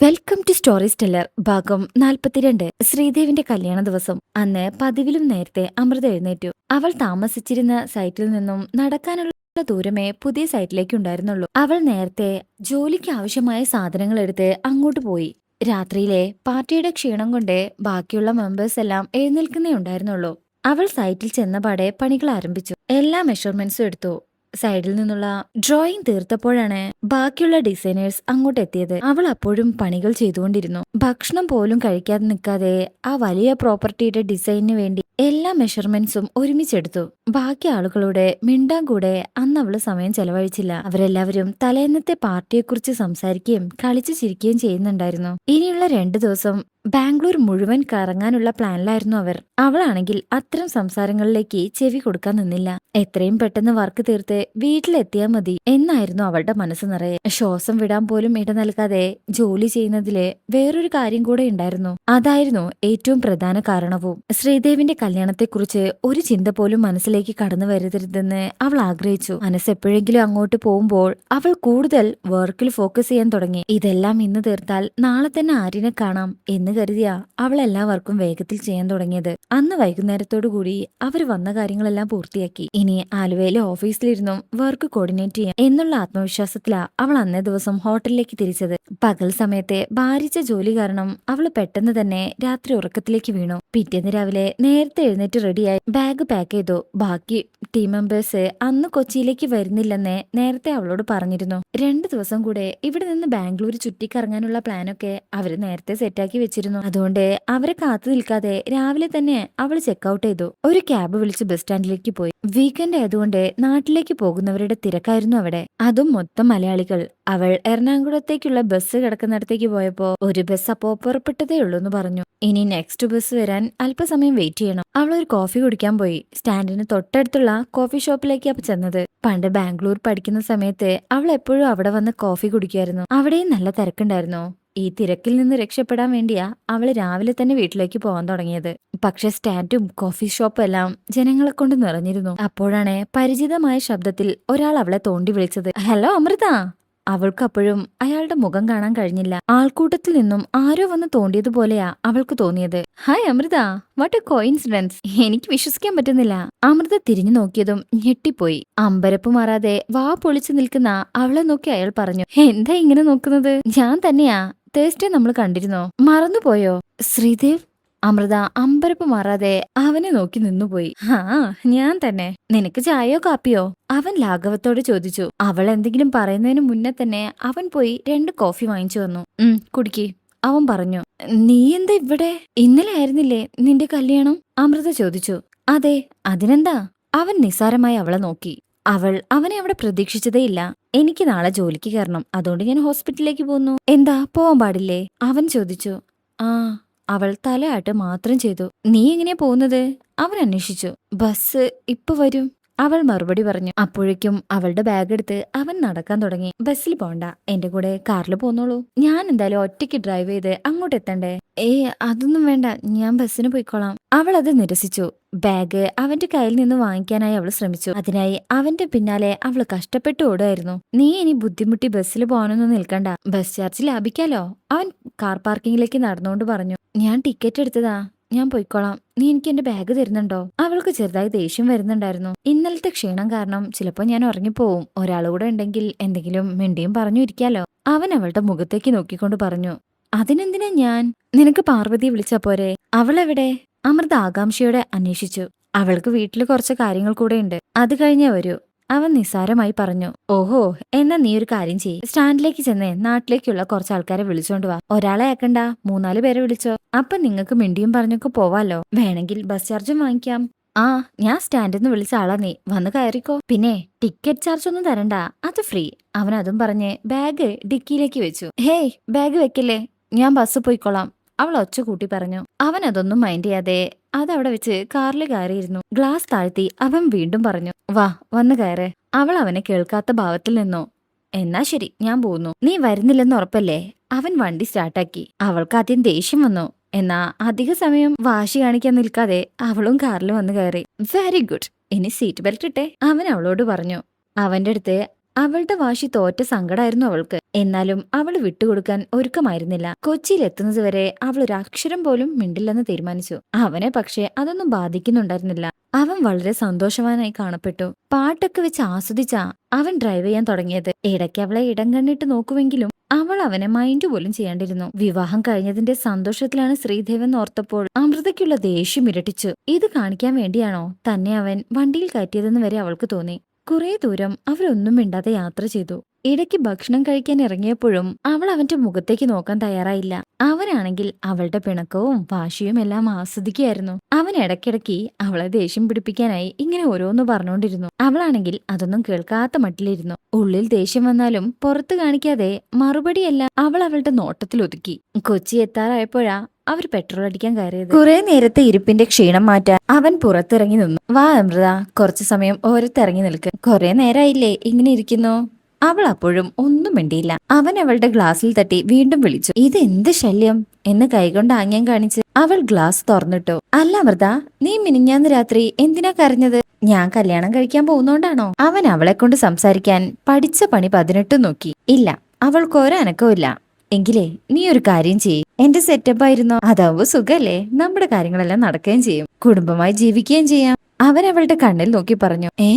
Welcome to story Stellar ഭാഗം നാൽപ്പത്തിരണ്ട്. ശ്രീദേവിന്റെ കല്യാണ ദിവസം. അന്ന് പതിവിലും നേരത്തെ അമൃത എഴുന്നേറ്റു. അവൾ താമസിച്ചിരുന്ന സൈറ്റിൽ നിന്നും നടക്കാനുള്ള ദൂരമേ പുതിയ സൈറ്റിലേക്ക് ഉണ്ടായിരുന്നുള്ളൂ. അവൾ നേരത്തെ ജോലിക്ക് ആവശ്യമായ സാധനങ്ങൾ എടുത്ത് അങ്ങോട്ട് പോയി. രാത്രിയിലെ പാർട്ടിയുടെ ക്ഷീണം കൊണ്ട് ബാക്കിയുള്ള മെമ്പേഴ്സ് എല്ലാം എഴുന്നേൽക്കുന്നേ ഉണ്ടായിരുന്നുള്ളൂ. അവൾ സൈറ്റിൽ ചെന്നപാടെ പണികൾ ആരംഭിച്ചു. എല്ലാ മെഷർമെന്റ്സും എടുത്തു. സൈഡിൽ നിന്നുള്ള ഡ്രോയിങ് തീർത്തപ്പോഴാണ് ബാക്കിയുള്ള ഡിസൈനേഴ്സ് അങ്ങോട്ട് എത്തിയത് അവൾ അപ്പോഴും പണികൾ ചെയ്തുകൊണ്ടിരുന്നു. ഭക്ഷണം പോലും കഴിക്കാതെ നിൽക്കാതെ ആ വലിയ പ്രോപ്പർട്ടിയുടെ ഡിസൈനിന് വേണ്ടി എല്ലാ മെഷർമെന്റ്സും ഒരുമിച്ചെടുത്തു. ബാക്കി ആളുകളോട് മിണ്ടാൻ കൂടെ അന്ന് അവൾ സമയം ചെലവഴിച്ചില്ല. അവരെല്ലാവരും തലേന്നത്തെ പാർട്ടിയെക്കുറിച്ച് സംസാരിക്കുകയും കളിച്ചു ചിരിക്കുകയും ചെയ്യുന്നുണ്ടായിരുന്നു. ഇനിയുള്ള രണ്ടു ദിവസം ബാംഗ്ലൂർ മുഴുവൻ കറങ്ങാനുള്ള പ്ലാനിലായിരുന്നു അവർ. അവളാണെങ്കിൽ അത്തരം സംസാരങ്ങളിലേക്ക് ചെവി കൊടുക്കാൻ നിന്നില്ല. എത്രയും പെട്ടെന്ന് വർക്ക് തീർത്ത് വീട്ടിലെത്തിയാൽ മതി എന്നായിരുന്നു അവളുടെ മനസ്സ് നിറയെ. ശ്വാസം വിടാൻ പോലും ഇട നൽകാതെ ജോലി ചെയ്യുന്നതിൽ വേറൊരു കാര്യം കൂടെ ഉണ്ടായിരുന്നു. അതായിരുന്നു ഏറ്റവും പ്രധാന കാരണവും. ശ്രീദേവിന്റെ കല്യാണത്തെക്കുറിച്ച് ഒരു ചിന്ത പോലും മനസ്സിലേക്ക് കടന്നു വരരുതെന്ന് അവൾ ആഗ്രഹിച്ചു. മനസ്സെപ്പോഴെങ്കിലും അങ്ങോട്ട് പോകുമ്പോൾ അവൾ കൂടുതൽ വർക്കിൽ ഫോക്കസ് ചെയ്യാൻ തുടങ്ങി. ഇതെല്ലാം ഇന്ന് തീർത്താൽ നാളെ തന്നെ ആര്യനെ കാണാം എന്ന് കരുതിയ അവൾ എല്ലാ വർക്കും വേഗത്തിൽ ചെയ്യാൻ തുടങ്ങിയത്. അന്ന് വൈകുന്നേരത്തോടു കൂടി അവർ വന്ന കാര്യങ്ങളെല്ലാം പൂർത്തിയാക്കി. ഇനി ആലുവയിലെ ഓഫീസിലിരുന്നും വർക്ക് കോർഡിനേറ്റ് ചെയ്യാം എന്നുള്ള ആത്മവിശ്വാസത്തിലാ അവൾ അന്നേ ദിവസം ഹോട്ടലിലേക്ക് തിരിച്ചത്. പകൽ സമയത്തെ ഭാരിച്ച ജോലി കാരണം അവൾ പെട്ടെന്ന് തന്നെ രാത്രി ഉറക്കത്തിലേക്ക് വീണു. പിറ്റേന്ന് രാവിലെ നേരത്തെ എഴുന്നേറ്റ് റെഡിയായി ബാഗ് പാക്ക് ചെയ്തു. ബാക്കി ടീം മെമ്പേഴ്സ് അന്ന് കൊച്ചിയിലേക്ക് വരുന്നില്ലെന്ന് നേരത്തെ അവളോട് പറഞ്ഞിരുന്നു. രണ്ടു ദിവസം കൂടെ ഇവിടെ നിന്ന് ബാംഗ്ലൂർ ചുറ്റിക്കറങ്ങാനുള്ള പ്ലാനൊക്കെ അവർ നേരത്തെ സെറ്റാക്കി വെച്ചിരുന്നു. അതുകൊണ്ട് അവരെ കാത്തു നിൽക്കാതെ രാവിലെ തന്നെ അവൾ ചെക്കൗട്ട് ചെയ്തു. ഒരു ക്യാബ് വിളിച്ച് ബസ് സ്റ്റാൻഡിലേക്ക് പോയി. വീക്കെൻഡ് ആയതുകൊണ്ട് നാട്ടിലേക്ക് പോകുന്നവരുടെ തിരക്കായിരുന്നു അവിടെ. അതും മൊത്തം മലയാളികൾ. അവൾ എറണാകുളത്തേക്കുള്ള ബസ് കിടക്കുന്നിടത്തേക്ക് പോയപ്പോ ഒരു ബസ് അപ്പോ പുറപ്പെട്ടതേ ഉള്ളൂ എന്ന് പറഞ്ഞു. ഇനി നെക്സ്റ്റ് ബസ് വരാൻ അല്പസമയം വെയിറ്റ് ചെയ്യണം. അവൾ ഒരു കോഫി കുടിക്കാൻ പോയി. സ്റ്റാൻഡിന് തൊട്ടടുത്തുള്ള കോഫി ഷോപ്പിലേക്കാ ചെന്നത്. പണ്ട് ബാംഗ്ലൂർ പഠിക്കുന്ന സമയത്ത് അവൾ എപ്പോഴും അവിടെ വന്ന് കോഫി കുടിക്കുമായിരുന്നു. അവിടെയും നല്ല തിരക്കുണ്ടായിരുന്നു. ഈ തിരക്കിൽ നിന്ന് രക്ഷപ്പെടാൻ വേണ്ടിയാ അവൾ രാവിലെ തന്നെ വീട്ടിലേക്ക് പോകാൻ തുടങ്ങിയത്. പക്ഷെ സ്റ്റാൻഡും കോഫി ഷോപ്പും എല്ലാം ജനങ്ങളെ കൊണ്ട് നിറഞ്ഞിരുന്നു. അപ്പോഴാണ് പരിചിതമായ ശബ്ദത്തിൽ ഒരാൾ അവളെ തോണ്ടി വിളിച്ചത്. ഹലോ അമൃത! അവൾക്ക് അപ്പോഴും അയാളുടെ മുഖം കാണാൻ കഴിഞ്ഞില്ല. ആൾക്കൂട്ടത്തിൽ നിന്നും ആരോ വന്ന് തോണ്ടിയതുപോലെയാ അവൾക്ക് തോന്നിയത്. Hi Amrita. What a coincidence എനിക്ക് വിശ്വസിക്കാൻ പറ്റുന്നില്ല. അമൃത തിരിഞ്ഞു നോക്കിയതും ഞെട്ടിപ്പോയി. അമ്പരപ്പ് മാറാതെ വാ പൊളിച്ചു നിൽക്കുന്ന അവളെ നോക്കി അയാൾ പറഞ്ഞു എന്താ ഇങ്ങനെ നോക്കുന്നത്? ഞാൻ തന്നെയാ. തേഴ്സ്ഡേ നമ്മൾ കണ്ടിരുന്നോ? മറന്നുപോയോ? ശ്രീദേവ് അമൃത അമ്പരപ്പ് മാറാതെ അവനെ നോക്കി നിന്നുപോയി. ഹാ ഞാൻ തന്നെ. നിനക്ക് ചായയോ കാപ്പിയോ? അവൻ ലാഘവത്തോട് ചോദിച്ചു. അവൾ എന്തെങ്കിലും പറയുന്നതിന് മുന്നേ തന്നെ അവൻ പോയി രണ്ട് കോഫി വാങ്ങിച്ചു വന്നു ഉം കുടിക്കി. അവൻ പറഞ്ഞു. നീ എന്താ ഇവിടെ? ഇന്നലെ ആയിരുന്നില്ലേ നിന്റെ കല്യാണം? അമൃത ചോദിച്ചു. അതെ അതിനെന്താ? അവൻ നിസ്സാരമായി അവളെ നോക്കി. അവൾ അവനെ അവിടെ പ്രതീക്ഷിച്ചതേയില്ല. എനിക്ക് നാളെ ജോലിക്ക് കയറണം. അതുകൊണ്ട് ഞാൻ ഹോസ്പിറ്റലിലേക്ക് പോന്നു എന്താ? പോവാൻ പാടില്ലേ? അവൻ ചോദിച്ചു. ആ അവൾ തലയാട്ട് മാത്രം ചെയ്തു. നീ എങ്ങനെയാ പോകുന്നത്? അവൻ അന്വേഷിച്ചു. ബസ് ഇപ്പൊ വരും. അവൾ മറുപടി പറഞ്ഞു അപ്പോഴേക്കും അവളുടെ ബാഗ് എടുത്ത് അവൻ നടക്കാൻ തുടങ്ങി. ബസ്സിൽ പോണ്ട എന്റെ കൂടെ കാറിൽ പോന്നോളൂ. ഞാൻ എന്തായാലും ഒറ്റയ്ക്ക് ഡ്രൈവ് ചെയ്ത് അങ്ങോട്ട് എത്തണ്ടേ? ഏ അതൊന്നും വേണ്ട ഞാൻ ബസ്സിന് പോയിക്കോളാം. അവൾ അത് നിരസിച്ചു. ബാഗ് അവന്റെ കയ്യിൽ നിന്ന് വാങ്ങിക്കാനായി അവൾ ശ്രമിച്ചു. അതിനായി അവന്റെ പിന്നാലെ അവൾ കഷ്ടപ്പെട്ടു ഓടുമായിരുന്നു നീ ഇനി ബുദ്ധിമുട്ടി ബസ്സിൽ പോകാനൊന്നും നിൽക്കണ്ട. ബസ് ചാർജ് ലാഭിക്കാലോ? അവൻ കാർ പാർക്കിങ്ങിലേക്ക് നടന്നുകൊണ്ട് പറഞ്ഞു. ഞാൻ ടിക്കറ്റ് എടുത്തതാ. ഞാൻ പോയിക്കോളാം. നീ എനിക്ക് എന്റെ ബാഗ് തരുന്നുണ്ടോ? അവൾക്ക് ചെറുതായി ദേഷ്യം വരുന്നുണ്ടായിരുന്നു. ഇന്നലത്തെ ക്ഷീണം കാരണം ചിലപ്പോൾ ഞാൻ ഉറങ്ങിപ്പോവും. ഒരാളുകൂടെ ഉണ്ടെങ്കിൽ എന്തെങ്കിലും മിണ്ടിയും പറഞ്ഞു ഇരിക്കാലോ. അവൻ അവളുടെ മുഖത്തേക്ക് നോക്കിക്കൊണ്ട് പറഞ്ഞു അതിനെന്തിനാ ഞാൻ? നിനക്ക് പാർവതി വിളിച്ച പോരെ. അവളെവിടെ? അമൃത ആകാംക്ഷയോടെ അന്വേഷിച്ചു. അവൾക്ക് വീട്ടിൽ കുറച്ച് കാര്യങ്ങൾ കൂടെ ഉണ്ട്. അത് കഴിഞ്ഞേ വരൂ. അവൻ നിസ്സാരമായി പറഞ്ഞു ഓഹോ എന്നാ നീ ഒരു കാര്യം ചെയ്യ്. സ്റ്റാൻഡിലേക്ക് ചെന്നേ നാട്ടിലേക്കുള്ള കുറച്ച് ആൾക്കാരെ വിളിച്ചോണ്ട് വാ. ഒരാളെ ആക്കണ്ട മൂന്നാൽ പേരെ വിളിച്ചോ. അപ്പൊ നിങ്ങൾക്ക് മിണ്ടിയും പറഞ്ഞൊക്കെ പോവാലോ. വേണമെങ്കിൽ ബസ് ചാർജും വാങ്ങിക്കാം. ആ ഞാൻ സ്റ്റാൻഡിൽ നിന്ന് വിളിച്ച ആളാ നീ. വന്ന് കയറിക്കോ. പിന്നെ ടിക്കറ്റ് ചാർജ് ഒന്നും തരണ്ട. അത് ഫ്രീ. അവൻ അതും പറഞ്ഞ് ബാഗ് ഡിക്കിയിലേക്ക് വെച്ചു. ഹേയ് ബാഗ് വെക്കല്ലേ? ഞാൻ ബസ് പോയിക്കോളാം അവൾ ഒച്ച കൂട്ടി പറഞ്ഞു. അവൻ അതൊന്നും മൈൻഡ് ചെയ്യാതെ അതവിടെ വെച്ച് കാറിൽ കയറിയിരുന്നു. ഗ്ലാസ് താഴ്ത്തി അവൻ വീണ്ടും പറഞ്ഞു വാ വന്നു കയറേ. അവൾ അവനെ കേൾക്കാത്ത ഭാവത്തിൽ നിന്നോ. എന്നാ ശരി ഞാൻ പോകുന്നു നീ വരുന്നില്ലെന്ന് ഉറപ്പല്ലേ? അവൻ വണ്ടി സ്റ്റാർട്ടാക്കി. അവൾക്ക് ആദ്യം ദേഷ്യം വന്നു. എന്നാ അധിക സമയം വാശി കാണിക്കാൻ നിൽക്കാതെ അവളും കാറിൽ വന്നു കയറി. വെരി ഗുഡ് ഇനി സീറ്റ് ബെൽറ്റ് ഇട്ടെ അവൻ അവളോട് പറഞ്ഞു. അവന്റെ അടുത്ത് അവളുടെ വാശി തോറ്റ സങ്കടമായിരുന്നു അവൾക്ക്. എന്നാലും അവൾ വിട്ടുകൊടുക്കാൻ ഒരുക്കമായിരുന്നില്ല. കൊച്ചിയിൽ എത്തുന്നതുവരെ അവൾ ഒരു അക്ഷരം പോലും മിണ്ടില്ലെന്ന് തീരുമാനിച്ചു. അവനെ പക്ഷേ അതൊന്നും ബാധിക്കുന്നുണ്ടായിരുന്നില്ല. അവൻ വളരെ സന്തോഷവാനായി കാണപ്പെട്ടു. പാട്ടൊക്കെ വെച്ച് ആസ്വദിച്ച അവൻ ഡ്രൈവ് ചെയ്യാൻ തുടങ്ങിയത്. ഇടയ്ക്ക് അവളെ ഇടം കണ്ണിട്ട് നോക്കുമെങ്കിലും അവൾ അവനെ മൈൻഡ് പോലും ചെയ്യാണ്ടിരുന്നു. വിവാഹം കഴിഞ്ഞതിന്റെ സന്തോഷത്തിലാണ് ശ്രീദേവൻ ഓർത്തപ്പോൾ അമൃതയ്ക്കുള്ള ദേഷ്യം ഇരട്ടിച്ചു. ഇത് കാണിക്കാൻ വേണ്ടിയാണോ തന്നെ അവൻ വണ്ടിയിൽ കയറ്റിയതെന്ന് വരെ അവൾക്ക് തോന്നി. കുറെ ദൂരം അവരൊന്നും മിണ്ടാതെ യാത്ര ചെയ്തു. ഇടയ്ക്ക് ഭക്ഷണം കഴിക്കാൻ ഇറങ്ങിയപ്പോഴും അവൾ അവന്റെ മുഖത്തേക്ക് നോക്കാൻ തയ്യാറായില്ല. അവനാണെങ്കിൽ അവളുടെ പിണക്കവും വാശിയും എല്ലാം ആസ്വദിക്കുകയായിരുന്നു. അവൻ ഇടയ്ക്കിടയ്ക്ക് അവളെ ദേഷ്യം പിടിപ്പിക്കാനായി ഇങ്ങനെ ഓരോന്ന് പറഞ്ഞുകൊണ്ടിരുന്നു. അവളാണെങ്കിൽ അതൊന്നും കേൾക്കാത്ത മട്ടിലിരുന്നു. ഉള്ളിൽ ദേഷ്യം വന്നാലും പുറത്തു കാണിക്കാതെ മറുപടിയല്ല അവൾ അവളുടെ നോട്ടത്തിൽ ഒതുക്കി കൊച്ചി എത്താറായപ്പോഴാ അവർ പെട്രോൾ അടിക്കാൻ കയറിയത്. കുറെ നേരത്തെ ഇരിപ്പിന്റെ ക്ഷീണം മാറ്റാൻ അവൻ പുറത്തിറങ്ങി നിന്നു. വാ അമൃത കുറച്ചു സമയം ഓരത്തിറങ്ങി നിൽക്ക്. കുറെ നേരായില്ലേ? ഇങ്ങനെ ഇരിക്കുന്നു? അവൾ അപ്പോഴും ഒന്നും മിണ്ടിയില്ല. അവൻ അവളുടെ ഗ്ലാസ്സിൽ തട്ടി വീണ്ടും വിളിച്ചു. ഇത് എന്ത് ശല്യം? എന്ന് കൈകൊണ്ട് ആംഗ്യം കാണിച്ച് അവൾ ഗ്ലാസ് തുറന്നിട്ടു. അല്ല അമൃത നീ മിനിഞ്ഞാന്ന് രാത്രി എന്തിനാ കരഞ്ഞത്? ഞാൻ കല്യാണം കഴിക്കാൻ പോകുന്നോണ്ടാണോ? അവൻ അവളെ കൊണ്ട് സംസാരിക്കാൻ പഠിച്ച പണി പതിനെട്ട് നോക്കി. ഇല്ല അവൾക്ക് ഒരനക്കമില്ല എങ്കിലേ നീ ഒരു കാര്യം ചെയ്യ്. എന്റെ സെറ്റപ്പ് ആയിരുന്നോ? അതാവുമ്പോ സുഖല്ലേ. നമ്മുടെ കാര്യങ്ങളെല്ലാം നടക്കുകയും ചെയ്യും. കുടുംബമായി ജീവിക്കുകയും ചെയ്യാം. അവൻ അവളുടെ കണ്ണിൽ നോക്കി പറഞ്ഞു ഏ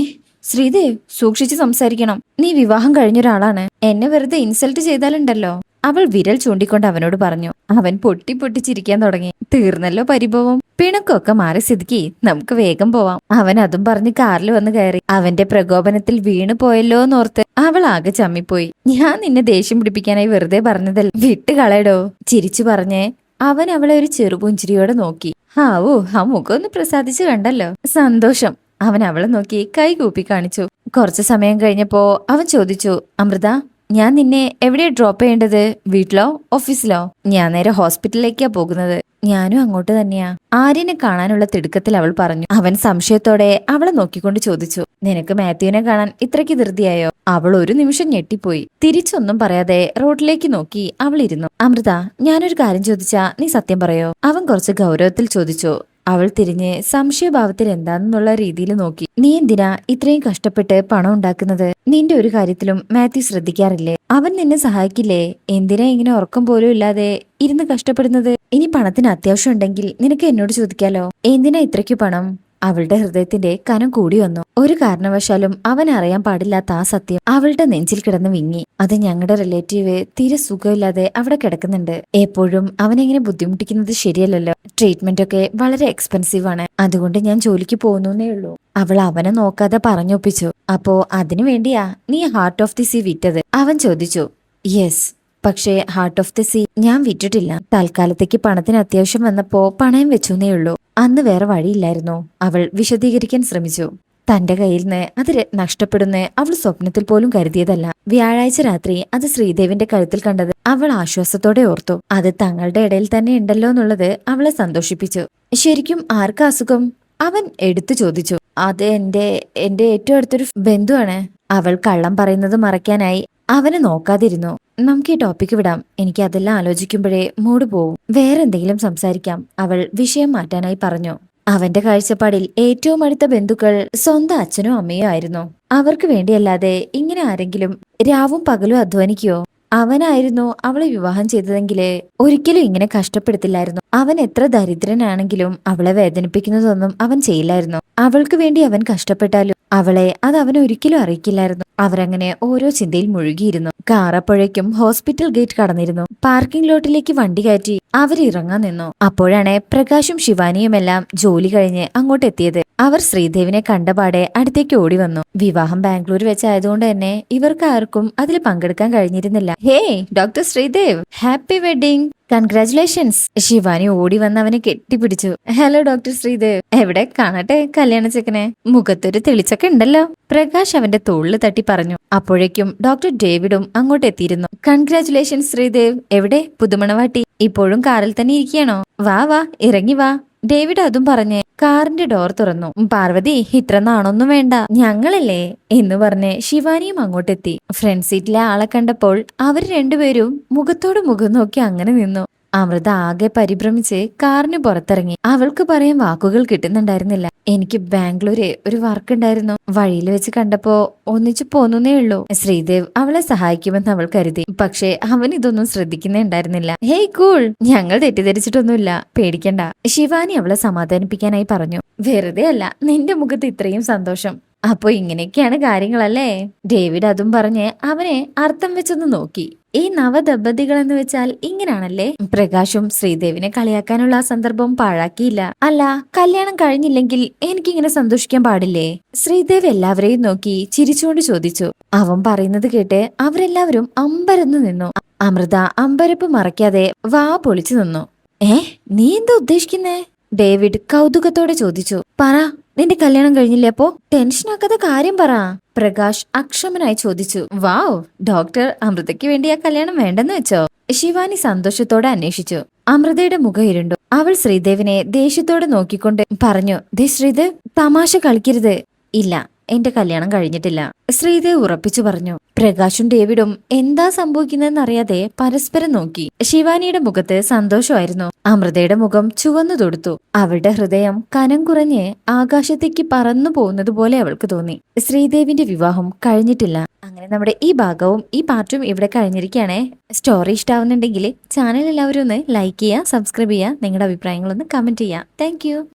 ശ്രീദേവ് സൂക്ഷിച്ചു സംസാരിക്കണം. നീ വിവാഹം കഴിഞ്ഞൊരാളാണ് എന്നെ വെറുതെ ഇൻസൾട്ട് ചെയ്താലുണ്ടല്ലോ. അവൾ വിരൽ ചൂണ്ടിക്കൊണ്ട് അവനോട് പറഞ്ഞു അവൻ പൊട്ടി പൊട്ടിച്ചിരിക്കാൻ തുടങ്ങി. തീർന്നല്ലോ പരിഭവം. പിണക്കൊക്കെ മാറി സ്ഥിതിക്ക് നമുക്ക് വേഗം പോവാം. അവൻ അതും പറഞ്ഞ് കാറിൽ വന്ന് കയറി. അവന്റെ പ്രകോപനത്തിൽ വീണു പോയല്ലോ എന്നോർത്ത് അവൾ ആകെ ചമ്മിപ്പോയി. ഞാൻ നിന്നെ ദേഷ്യം പിടിപ്പിക്കാനായി വെറുതെ പറഞ്ഞതല്ല. വിട്ട് കളയടോ. ചിരിച്ചു പറഞ്ഞേ അവൻ അവളെ ഒരു ചെറുപുഞ്ചിരിയോടെ നോക്കി. ആ ഓ ആ മുഖം ഒന്ന് പ്രസാദിച്ചു കണ്ടല്ലോ. സന്തോഷം. അവൻ അവളെ നോക്കി കൈ കൂപ്പി കാണിച്ചു. കുറച്ചു സമയം കഴിഞ്ഞപ്പോ അവൻ ചോദിച്ചു അമൃത ഞാൻ നിന്നെ എവിടെയാ ഡ്രോപ്പ് ചെയ്യേണ്ടത്? വീട്ടിലോ? ഓഫീസിലോ ഞാൻ നേരെ ഹോസ്പിറ്റലിലേക്കാ പോകുന്നത്. ഞാനും അങ്ങോട്ട് തന്നെയാ. ആര്യനെ കാണാനുള്ള തിടുക്കത്തിൽ അവൾ പറഞ്ഞു. അവൻ സംശയത്തോടെ അവളെ നോക്കിക്കൊണ്ട് ചോദിച്ചു. നിനക്ക് മാത്യുവിനെ കാണാൻ ഇത്രയ്ക്ക് ധൃതിയായോ? അവൾ ഒരു നിമിഷം ഞെട്ടിപ്പോയി. തിരിച്ചൊന്നും പറയാതെ റോഡിലേക്ക് നോക്കി അവൾ ഇരുന്നു. അമൃത ഞാനൊരു കാര്യം ചോദിച്ചാ നീ സത്യം പറയോ? അവൻ കുറച്ച് ഗൗരവത്തിൽ ചോദിച്ചു. അവൾ തിരിഞ്ഞ് സംശയഭാവത്തിൽ എന്താണെന്നുള്ള രീതിയിൽ നോക്കി. നീ എന്തിനാ ഇത്രയും കഷ്ടപ്പെട്ട് പണം ഉണ്ടാക്കുന്നത്? നിന്റെ ഒരു കാര്യത്തിലും മാത്യു ശ്രദ്ധിക്കാറില്ലേ? അവൻ നിന്നെ സഹായിക്കില്ലേ? എന്തിനാ ഇങ്ങനെ ഉറക്കം പോലും ഇല്ലാതെ ഇരുന്ന് കഷ്ടപ്പെടുന്നത്? ഇനി പണത്തിന് അത്യാവശ്യം ഉണ്ടെങ്കിൽ നിനക്ക് എന്നോട് ചോദിക്കാലോ? എന്തിനാ ഇത്രയ്ക്ക് പണം? അവളുടെ ഹൃദയത്തിന്റെ കനം കൂടി വന്നു. ഒരു കാരണവശാലും അവൻ അറിയാൻ പാടില്ലാത്ത ആ സത്യം അവളുടെ നെഞ്ചിൽ കിടന്ന് വിങ്ങി. അത് ഞങ്ങളുടെ റിലേറ്റീവ് തീരെ സുഖമില്ലാതെ അവിടെ കിടക്കുന്നുണ്ട്. എപ്പോഴും അവനെങ്ങനെ ബുദ്ധിമുട്ടിക്കുന്നത് ശരിയല്ലല്ലോ. ട്രീറ്റ്മെന്റ് ഒക്കെ വളരെ എക്സ്പെൻസീവ് ആണ്. അതുകൊണ്ട് ഞാൻ ജോലിക്ക് പോകുന്നേ ഉള്ളൂ. അവൾ അവനെ നോക്കാതെ പറഞ്ഞൊപ്പിച്ചു. അപ്പോ അതിനു വേണ്ടിയാ നീ ഹാർട്ട് ഓഫ് ദി സീ വിറ്റത്? അവൻ ചോദിച്ചു. യെസ് പക്ഷേ ഹാർട്ട് ഓഫ് ദി സീ ഞാൻ വിറ്റിട്ടില്ല. തൽക്കാലത്തേക്ക് പണത്തിന് അത്യാവശ്യം വന്നപ്പോ പണയം വെച്ചുന്നേ ഉള്ളൂ അന്ന് വേറെ വഴിയില്ലായിരുന്നു. അവൾ വിശദീകരിക്കാൻ ശ്രമിച്ചു. തന്റെ കയ്യിൽ നിന്ന് അത് നഷ്ടപ്പെടുന്ന അവൾ സ്വപ്നത്തിൽ പോലും കരുതിയതല്ല. വ്യാഴാഴ്ച രാത്രി അത് ശ്രീദേവിന്റെ കഴുത്തിൽ കണ്ടത് അവൾ ആശ്വാസത്തോടെ ഓർത്തു. അത് തങ്ങളുടെ ഇടയിൽ തന്നെ ഉണ്ടല്ലോ എന്നുള്ളത് അവളെ സന്തോഷിപ്പിച്ചു. ശരിക്കും ആർക്കാ അസുഖം? അവൻ എടുത്തു ചോദിച്ചു. അത് എന്റെ എന്റെ ഏറ്റവും അടുത്തൊരു ബന്ധുവാണ്. അവൾ കള്ളം പറയുന്നത് മറയ്ക്കാനായി അവനെ നോക്കാതിരുന്നു. നമുക്ക് ഈ ടോപ്പിക്ക് വിടാം. എനിക്ക് അതെല്ലാം ആലോചിക്കുമ്പോഴേ മൂട് പോവും. വേറെന്തെങ്കിലും സംസാരിക്കാം. അവൾ വിഷയം മാറ്റാനായി പറഞ്ഞു. അവന്റെ കാഴ്ചപ്പാടിൽ ഏറ്റവും അടുത്ത ബന്ധുക്കൾ സ്വന്തം അച്ഛനോ അമ്മയോ ആയിരുന്നു. അവർക്ക് വേണ്ടിയല്ലാതെ ഇങ്ങനെ ആരെങ്കിലും രാവും പകലും അധ്വാനിക്കുകയോ അവനായിരുന്നു അവളെ വിവാഹം ചെയ്തതെങ്കിൽ ഒരിക്കലും ഇങ്ങനെ കഷ്ടപ്പെടുത്തില്ലായിരുന്നു. അവൻ എത്ര ദരിദ്രനാണെങ്കിലും അവളെ വേദനിപ്പിക്കുന്നതൊന്നും അവൻ ചെയ്യില്ലായിരുന്നു. അവൾക്ക് വേണ്ടി അവൻ കഷ്ടപ്പെട്ടാലും അവളെ അത് അവൻ ഒരിക്കലും അറിയിക്കില്ലായിരുന്നു. അവരങ്ങനെ ഓരോ ചിന്തയിൽ മുഴുകിയിരുന്നു. കാറപ്പോഴേക്കും ഹോസ്പിറ്റൽ ഗേറ്റ് കടന്നിരുന്നു. പാർക്കിംഗ് ലോട്ടിലേക്ക് വണ്ടി കയറ്റി അവരിറങ്ങാൻ നിന്നു. അപ്പോഴാണ് പ്രകാശും ശിവാനിയുമെല്ലാം ജോലി കഴിഞ്ഞ് അങ്ങോട്ട് എത്തിയത്. അവർ ശ്രീദേവിനെ കണ്ടപാടെ അടുത്തേക്ക് ഓടി വന്നു. വിവാഹം ബാംഗ്ലൂർ വെച്ചായതുകൊണ്ട് തന്നെ ഇവർക്ക് ആർക്കും അതിൽ പങ്കെടുക്കാൻ കഴിഞ്ഞിരുന്നില്ല. Hey doctor Sreedev happy wedding. Congratulations Shivani ഓടി വന്ന് അവനെ കെട്ടിപ്പിടിച്ചു. Hello doctor Sreedev. എവിടെ കാണട്ടെ കല്യാണ ചെക്കനെ? മുഖത്തൊരു തെളിച്ചൊക്കെ ഉണ്ടല്ലോ. പ്രകാശ് അവന്റെ തോളിൽ തട്ടി പറഞ്ഞു. അപ്പോഴേക്കും ഡോക്ടർ ഡേവിഡും അങ്ങോട്ട് എത്തിയിരുന്നു. കൺഗ്രാറ്റുലേഷൻസ് ശ്രീദേവ്. എവിടെ? പുതുമണവാട്ടി. ഇപ്പോഴും കാറിൽ തന്നെ ഇരിക്കുകയാണോ? വാ വാ ഇറങ്ങി വാ. ഡേവിഡ് അതും പറഞ്ഞ് കാറിന്റെ ഡോർ തുറന്നു. പാർവതി ഇത്ര നാണൊന്നും വേണ്ട. ഞങ്ങളല്ലേ? എന്ന് പറഞ്ഞ് ശിവാനിയും അങ്ങോട്ടെത്തി. ഫ്രണ്ട് സീറ്റിലെ ആളെ കണ്ടപ്പോൾ അവർ രണ്ടുപേരും മുഖത്തോട് മുഖം നോക്കി അങ്ങനെ നിന്നു. അമൃത ആകെ പരിഭ്രമിച്ച് കാറിന് പുറത്തിറങ്ങി. അവൾക്ക് പറയാൻ വാക്കുകൾ കിട്ടുന്നുണ്ടായിരുന്നില്ല. എനിക്ക് ബാംഗ്ലൂര് ഒരു വർക്ക് ഉണ്ടായിരുന്നു. വഴിയിൽ വെച്ച് കണ്ടപ്പോ ഒന്നിച്ചു പോന്നേ ഉള്ളൂ. ശ്രീദേവ് അവളെ സഹായിക്കുമെന്ന് അവൾ കരുതി. പക്ഷെ അവൻ ഇതൊന്നും ശ്രദ്ധിക്കുന്നേ ഉണ്ടായിരുന്നില്ല. Hey cool. ഞങ്ങൾ തെറ്റിദ്ധരിച്ചിട്ടൊന്നുമില്ല. പേടിക്കണ്ട. ശിവാനി അവളെ സമാധാനിപ്പിക്കാനായി പറഞ്ഞു. വെറുതെ അല്ല. നിന്റെ മുഖത്ത് ഇത്രയും സന്തോഷം. അപ്പൊ ഇങ്ങനെയൊക്കെയാണ് കാര്യങ്ങളല്ലേ? ഡേവിഡ് അതും പറഞ്ഞ് അവനെ അർത്ഥം വെച്ചൊന്ന് നോക്കി. ഈ നവദമ്പതികൾ എന്ന് വെച്ചാൽ ഇങ്ങനാണല്ലേ? പ്രകാശും ശ്രീദേവിനെ കളിയാക്കാനുള്ള ആ സന്ദർഭം പാഴാക്കിയില്ല. അല്ല കല്യാണം കഴിഞ്ഞില്ലെങ്കിൽ എനിക്കിങ്ങനെ സന്തോഷിക്കാൻ പാടില്ലേ? ശ്രീദേവ് എല്ലാവരെയും നോക്കി ചിരിച്ചുകൊണ്ട് ചോദിച്ചു. അവൻ പറയുന്നത് കേട്ട് അവരെല്ലാവരും അമ്പരന്നു നിന്നു. അമൃത അമ്പരപ്പ് മറയ്ക്കാതെ വാ പൊളിച്ചു നിന്നു. ഏ നീ എന്താ ഉദ്ദേശിക്കുന്നേ? ഡേവിഡ് കൗതുകത്തോടെ ചോദിച്ചു. പറ നിന്റെ കല്യാണം കഴിഞ്ഞില്ലേ അപ്പോ? ടെൻഷനാക്കാത്ത കാര്യം പറ. പ്രകാശ് അക്ഷമനായി ചോദിച്ചു. വാവ് ഡോക്ടർ അമൃതയ്ക്ക് വേണ്ടി ആ കല്യാണം വേണ്ടെന്ന് വെച്ചോ? ശിവാനി സന്തോഷത്തോടെ അന്വേഷിച്ചു. അമൃതയുടെ മുഖം ഇരുണ്ടു. അവൾ ശ്രീദേവിനെ ദേഷ്യത്തോടെ നോക്കിക്കൊണ്ട് പറഞ്ഞു ദേ ശ്രീദേവ് തമാശ കളിക്കരുത്. ഇല്ല എന്റെ കല്യാണം കഴിഞ്ഞിട്ടില്ല. ശ്രീദേവ് ഉറപ്പിച്ചു പറഞ്ഞു. പ്രകാശും ഡേവിഡും എന്താ സംഭവിക്കുന്നതെന്ന് അറിയാതെ പരസ്പരം നോക്കി. ശിവാനിയുടെ മുഖത്ത് സന്തോഷമായിരുന്നു. അമൃതയുടെ മുഖം ചുവന്നു തൊടുത്തു. അവളുടെ ഹൃദയം കനം കുറഞ്ഞ് ആകാശത്തേക്ക് പറന്നു പോകുന്നത് പോലെ അവൾക്ക് തോന്നി. ശ്രീദേവിന്റെ വിവാഹം കഴിഞ്ഞിട്ടില്ല. അങ്ങനെ നമ്മുടെ ഈ ഭാഗവും ഈ പാർട്ടും ഇവിടെ കഴിഞ്ഞിരിക്കുകയാണേ. സ്റ്റോറി ഇഷ്ടാവുന്നുണ്ടെങ്കിൽ ചാനൽ എല്ലാവരും ഒന്ന് ലൈക്ക് ചെയ്യുക സബ്സ്ക്രൈബ് ചെയ്യുക നിങ്ങളുടെ അഭിപ്രായങ്ങളൊന്ന് കമന്റ് ചെയ്യുക. താങ്ക്